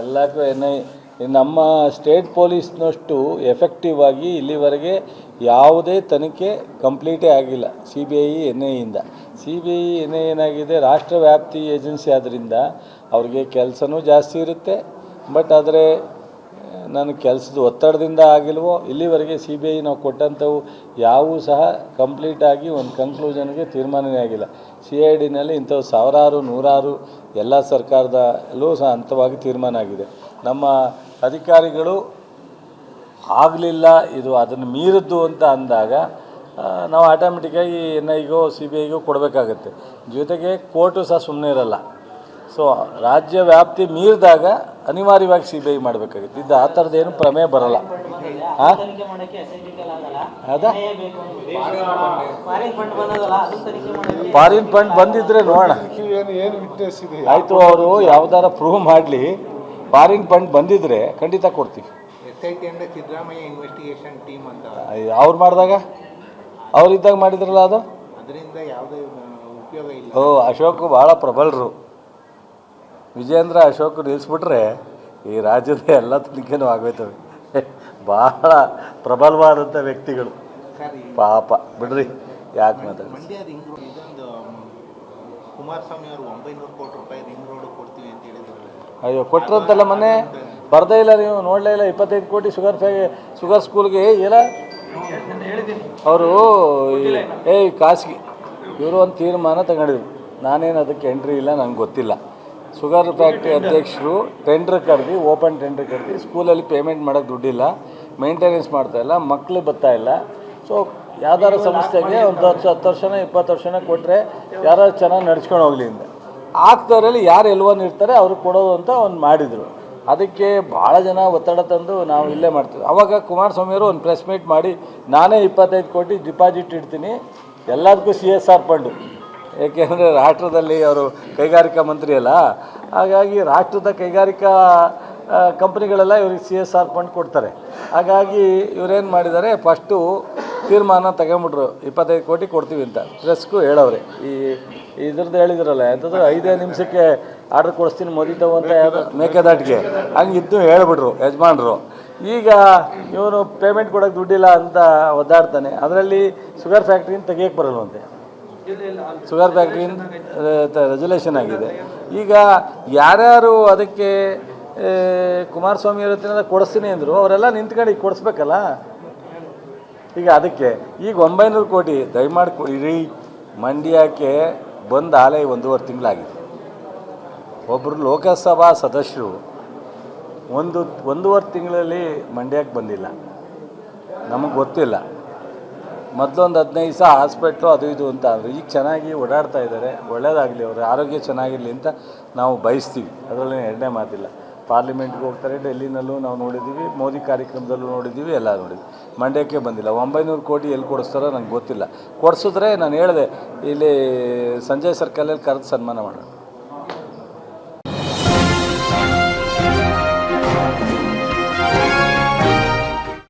ಎಲ್ಲಕ್ಕೂ ಎನ್ ನಮ್ಮ state ಪೊಲೀಸ್ನಷ್ಟು effective ಆಗಿ ಇಲ್ಲಿವರೆಗೆ ಯಾವುದೇ ತನಿಖೆ ಕಂಪ್ಲೀಟೇ ಆಗಿಲ್ಲ. C B I N ಐಯಿಂದ C B I N I ಏನಾಗಿದೆ? ರಾಷ್ಟ್ರ ವ್ಯಾಪ್ತಿ ಏಜೆನ್ಸಿ ಆದ್ದರಿಂದ ಅವ್ರಿಗೆ ಕೆಲಸನೂ ಜಾಸ್ತಿ ಇರುತ್ತೆ. ಬಟ್ ಆದರೆ ನನ್ನ ಕೆಲಸದ ಒತ್ತಡದಿಂದ ಆಗಿಲ್ವೋ, ಇಲ್ಲಿವರೆಗೆ ಸಿ ಬಿ ಐ ನಾವು ಕೊಟ್ಟಂಥವು ಯಾವೂ ಸಹ ಕಂಪ್ಲೀಟಾಗಿ ಒಂದು ಕನ್ಕ್ಲೂಷನ್ಗೆ ತೀರ್ಮಾನವೇ ಆಗಿಲ್ಲ. ಸಿ ಐ ಡಿನಲ್ಲಿ ಇಂಥವು ಸಾವಿರಾರು, ನೂರಾರು ಎಲ್ಲ ಸರ್ಕಾರದಲ್ಲೂ ಸಹ ಹಂತವಾಗಿ ತೀರ್ಮಾನ ಆಗಿದೆ. ನಮ್ಮ ಅಧಿಕಾರಿಗಳು ಆಗಲಿಲ್ಲ, ಇದು ಅದನ್ನು ಮೀರಿದ್ದು ಅಂತ ಅಂದಾಗ ನಾವು ಆಟೋಮೆಟಿಕ್ಕಾಗಿ ಎನ್ ಐಗೋ ಸಿ ಬಿ ಐಗೋ ಕೊಡಬೇಕಾಗತ್ತೆ. ಜೊತೆಗೆ ಕೋರ್ಟು ಸಹ ಸುಮ್ಮನೆ ಇರಲ್ಲ. ಸೊ ರಾಜ್ಯ ವ್ಯಾಪ್ತಿ ಮೀರಿದಾಗ ಅನಿವಾರ್ಯವಾಗಿ ಸಿ ಬಿ ಐ ಮಾಡಬೇಕಾಗಿತ್ತು. ಇದು ಆ ಥರದ್ದೇನು ಪ್ರಮೇಯ ಬರಲ್ಲ. ಹಾಂ ತನಿಖೆ ಮಾಡಕ್ಕೆ ಎಸ್ ಆಗಲ್ಲ. ಹೌದಾ? ನ್ಯಾಯ ಫಾರಿನ್ ಫಂಡ್ ಬಂದಿದ್ರೆ ನೋಡೋಣ. ಏನು ಏನು ವಿಟ್ನೆಸ್ ಇದೆ? ಆಯಿತು ಅವರು ಯಾವ್ದಾರ ಪ್ರೂವ್ ಮಾಡಲಿ. ಫಾರಿನ್ ಫಂಡ್ ಬಂದಿದ್ರೆ ಖಂಡಿತ ಕೊಡ್ತೀವಿ. ಇನ್ವೆಸ್ಟಿಗೇಷನ್ ಟೀಮ್ ಅಂತ. ಅವ್ರು ಮಾಡಿದಾಗ? ಅವ್ರಿದ್ದಾಗ ಮಾಡಿದ್ರಲ್ಲ ಅದು? ಅದರಿಂದ ಯಾವುದೇ ಉಪಯೋಗ ಇಲ್ಲ. ಓ ಅಶೋಕ್ ಭಾಳ ಪ್ರಬಲರು. ವಿಜೇಂದ್ರ ಅಶೋಕ್ ನಿಲ್ಲಿಸ್ಬಿಟ್ರೆ ಈ ರಾಜ್ಯದ ಎಲ್ಲ ತನಿಖೆನೂ ಆಗೋಯ್ತವೆ. ಭಾಳ ಪ್ರಬಲವಾದಂಥ ವ್ಯಕ್ತಿಗಳು. ಪಾಪ ಬಿಡ್ರಿ ಯಾಕೆ ಮಾತಾಡಿ ಅಯ್ಯೋ ಕೊಟ್ಟಿರೋದಲ್ಲ ಮೊನ್ನೆ? ಬರ್ದೇ ಇಲ್ಲ ನೀವು ನೋಡಲೇ ಇಲ್ಲ ಇಪ್ಪತ್ತೈದು ಕೋಟಿ ಶುಗರ್ ಫ್ಯಾ ಶುಗರ್ ಸ್ಕೂಲ್ಗೆ ಇಲ್ಲ? ಅವರು ಏಯ್ ಖಾಸಗಿ ಇವರು ಒಂದು ತೀರ್ಮಾನ ತಗೊಂಡಿದ್ರು. ನಾನೇನು ಅದಕ್ಕೆ ಎಂಟ್ರಿ ಇಲ್ಲ ನಂಗೆ ಗೊತ್ತಿಲ್ಲ. ಶುಗರ್ ಫ್ಯಾಕ್ಟ್ರಿ ಅಧ್ಯಕ್ಷರು ಟೆಂಡ್ರ್ ಕರೆದು ಓಪನ್ ಟೆಂಡ್ರ್ ಕರೆದು ಸ್ಕೂಲಲ್ಲಿ ಪೇಮೆಂಟ್ ಮಾಡೋಕ್ಕೆ ದುಡ್ಡಿಲ್ಲ ಮೇಂಟೆನೆನ್ಸ್ ಮಾಡ್ತಾಯಿಲ್ಲ ಮಕ್ಕಳು ಬರ್ತಾ ಇಲ್ಲ. ಸೊ ಯಾವ್ದಾರ ಸಂಸ್ಥೆಗೆ ಒಂದು ಹತ್ತು ಹತ್ತು ವರ್ಷನ, ಇಪ್ಪತ್ತು ವರ್ಷನ ಕೊಟ್ಟರೆ ಯಾರು ಚೆನ್ನಾಗಿ ನಡ್ಸ್ಕೊಂಡು ಹೋಗಲಿ ಅಂತ ಆಗ್ತವರಲ್ಲಿ ಯಾರು ಎಲ್ವನ್ ಇರ್ತಾರೆ ಅವ್ರಿಗೆ ಕೊಡೋದು ಅಂತ ಒಂದು ಮಾಡಿದರು. ಅದಕ್ಕೆ ಭಾಳ ಜನ ಒತ್ತಡ ತಂದು ನಾವು ಇಲ್ಲೇ ಮಾಡ್ತೀವಿ ಅವಾಗ ಕುಮಾರಸ್ವಾಮಿಯವರು ಒಂದು ಪ್ರೆಸ್ ಮೀಟ್ ಮಾಡಿ, ನಾನೇ ಇಪ್ಪತ್ತೈದು ಕೋಟಿ ಡಿಪಾಸಿಟ್ ಇಡ್ತೀನಿ ಎಲ್ಲದಕ್ಕೂ ಸಿ ಎಸ್ ಆರ್ ಫಂಡು ಏಕೆಂದರೆ ರಾಷ್ಟ್ರದಲ್ಲಿ ಅವರು ಕೈಗಾರಿಕಾ ಮಂತ್ರಿ ಅಲ್ಲ. ಹಾಗಾಗಿ ರಾಷ್ಟ್ರದ ಕೈಗಾರಿಕಾ ಕಂಪ್ನಿಗಳೆಲ್ಲ ಇವ್ರಿಗೆ ಸಿ ಎಸ್ ಆರ್ ಫಂಡ್ ಕೊಡ್ತಾರೆ. ಹಾಗಾಗಿ ಇವರೇನು ಮಾಡಿದ್ದಾರೆ ಫಸ್ಟು ತೀರ್ಮಾನ ತಗೊಂಬಿಟ್ರು. ಇಪ್ಪತ್ತೈದು ಕೋಟಿ ಕೊಡ್ತೀವಿ ಅಂತ. ಪ್ರೆಸ್ಗೂ ಹೇಳವ್ರೆ. ಈ, ಇದ್ರದ್ದು ಹೇಳಿದ್ರಲ್ಲ ಎಂಥದ್ದು ಐದೇ ನಿಮಿಷಕ್ಕೆ ಆರ್ಡ್ರ್ ಕೊಡಿಸ್ತೀನಿ, ಮೋದಿ ಅಂತ ಯಾವುದು ಹಂಗೆ ಇದ್ದು ಹೇಳಿಬಿಟ್ರು, ಯಜಮಾನ್ರು. ಈಗ ಇವನು ಪೇಮೆಂಟ್ ಕೊಡೋಕ್ಕೆ ದುಡ್ಡಿಲ್ಲ ಅಂತ ಒದ್ದಾಡ್ತಾನೆ. ಅದರಲ್ಲಿ ಶುಗರ್ ಫ್ಯಾಕ್ಟ್ರಿನ ತೆಗಿಯಕ್ಕೆ ಬರಲ್ವಂತೆ. ಶುಗರ್ ಫ್ಯಾಕ್ಟ್ರಿಯಿಂದ ರೆಜುಲೇಷನ್ ಆಗಿದೆ. ಈಗ ಯಾರ್ಯಾರು ಅದಕ್ಕೆ ಕುಮಾರಸ್ವಾಮಿ ಅವ್ರ ಹತ್ರ ಕೊಡಿಸ್ತೀನಿ ಅಂದರು, ಅವರೆಲ್ಲ ನಿಂತ್ಕೊಂಡು ಈಗ ಕೊಡಿಸ್ಬೇಕಲ್ಲ? ಈಗ ಅದಕ್ಕೆ, ಈಗ ಒಂಬೈನೂರು ಕೋಟಿ, ದಯಮಾಡಿ ಇಡೀ ಮಂಡ್ಯಕ್ಕೆ ಬಂದ ಆಲೆ ಒಂದೂವರೆ ತಿಂಗಳಾಗಿದೆ. ಒಬ್ಬರು ಲೋಕಸಭಾ ಸದಸ್ಯರು ಒಂದು, ಒಂದೂವರೆ ತಿಂಗಳಲ್ಲಿ ಮಂಡ್ಯಕ್ಕೆ ಬಂದಿಲ್ಲ. ನಮಗೆ ಗೊತ್ತಿಲ್ಲ. ಮೊದಲೊಂದು ಹದಿನೈದು ದಿವಸ ಹಾಸ್ಪಿಟ್ಲು ಅದು ಇದು ಅಂತ ಅಂದರು. ಈಗ ಚೆನ್ನಾಗಿ ಓಡಾಡ್ತಾ ಇದ್ದಾರೆ. ಒಳ್ಳೇದಾಗಲಿ, ಅವರು ಆರೋಗ್ಯ ಚೆನ್ನಾಗಿರಲಿ ಅಂತ ನಾವು ಬಯಸ್ತೀವಿ. ಅದರಲ್ಲಿ ಎರಡನೇ ಮಾತಿಲ್ಲ. ಪಾರ್ಲಿಮೆಂಟ್ಗೆ ಹೋಗ್ತಾರೆ, ಡೆಲ್ಲಿನಲ್ಲೂ ನಾವು ನೋಡಿದ್ದೀವಿ, ಮೋದಿ ಕಾರ್ಯಕ್ರಮದಲ್ಲೂ ನೋಡಿದ್ದೀವಿ, ಎಲ್ಲ ನೋಡಿದ್ವಿ ಮಂಡ್ಯಕ್ಕೆ ಬಂದಿಲ್ಲ. ಒಂಬೈನೂರು ಕೋಟಿ ಎಲ್ಲಿ ಕೊಡಿಸ್ತಾರೋ ನಂಗೆ ಗೊತ್ತಿಲ್ಲ. ಕೊಡಿಸಿದ್ರೆ ನಾನು ಹೇಳಿದೆ, ಇಲ್ಲಿ ಸಂಜಯ್ ಸರ್ಕಲಲ್ಲಿ ಕರೆದು ಸನ್ಮಾನ ಮಾಡೋಣ.